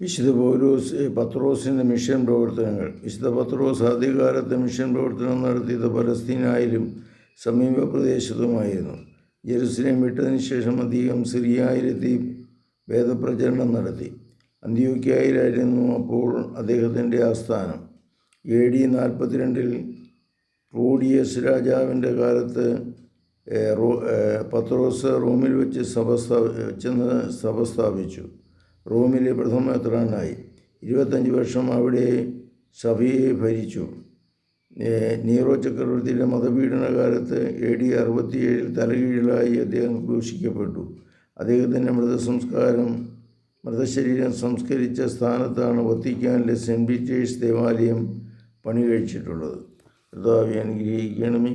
വിശുദ്ധ പൗലോസ് പത്രോസിന്റെ മിഷൻ പ്രവർത്തനങ്ങൾ വിശുദ്ധ പത്രോസ് ആദ്യകാലത്ത് മിഷൻ പ്രവർത്തനം നടത്തിയത് പലസ്തീനായാലും സമീപ പ്രദേശത്തുമായിരുന്നു. ജെറുസലേം വിട്ടതിന് ശേഷം അധികം സിറിയായിരത്തി വേദപ്രചരണം നടത്തി. അന്ത്യോക്യായിലായിരുന്നു അപ്പോൾ അദ്ദേഹത്തിന്റെ ആസ്ഥാനം. എ ഡി നാൽപ്പത്തിരണ്ടിൽ റോഡിയസ് രാജാവിന്റെ കാലത്ത് പത്രോസ് റോമിൽ വെച്ച് സഭ സ്ഥാ- ചെന്ന് സഭ സ്ഥാപിച്ചു. റോമിലെ പ്രഥമ മെത്രാനായി ഇരുപത്തഞ്ച് വർഷം അവിടെ സഭയെ ഭരിച്ചു. നീറോ ചക്രവർത്തിയുടെ മതപീഡനകാലത്ത് എ ഡി അറുപത്തിയേഴിൽ തലകീഴിലായി അദ്ദേഹം ഘോഷിക്കപ്പെട്ടു. അദ്ദേഹത്തിന്റെ മൃതസംസ്കാരം മൃതശരീരം സംസ്കരിച്ച സ്ഥാനത്താണ് വത്തിക്കാനിലെ സെന്റ് പീറ്റേഴ്സ് ദേവാലയം പണി കഴിച്ചിട്ടുള്ളത് കർത്താവെ അനുഗ്രഹിക്കണമേ.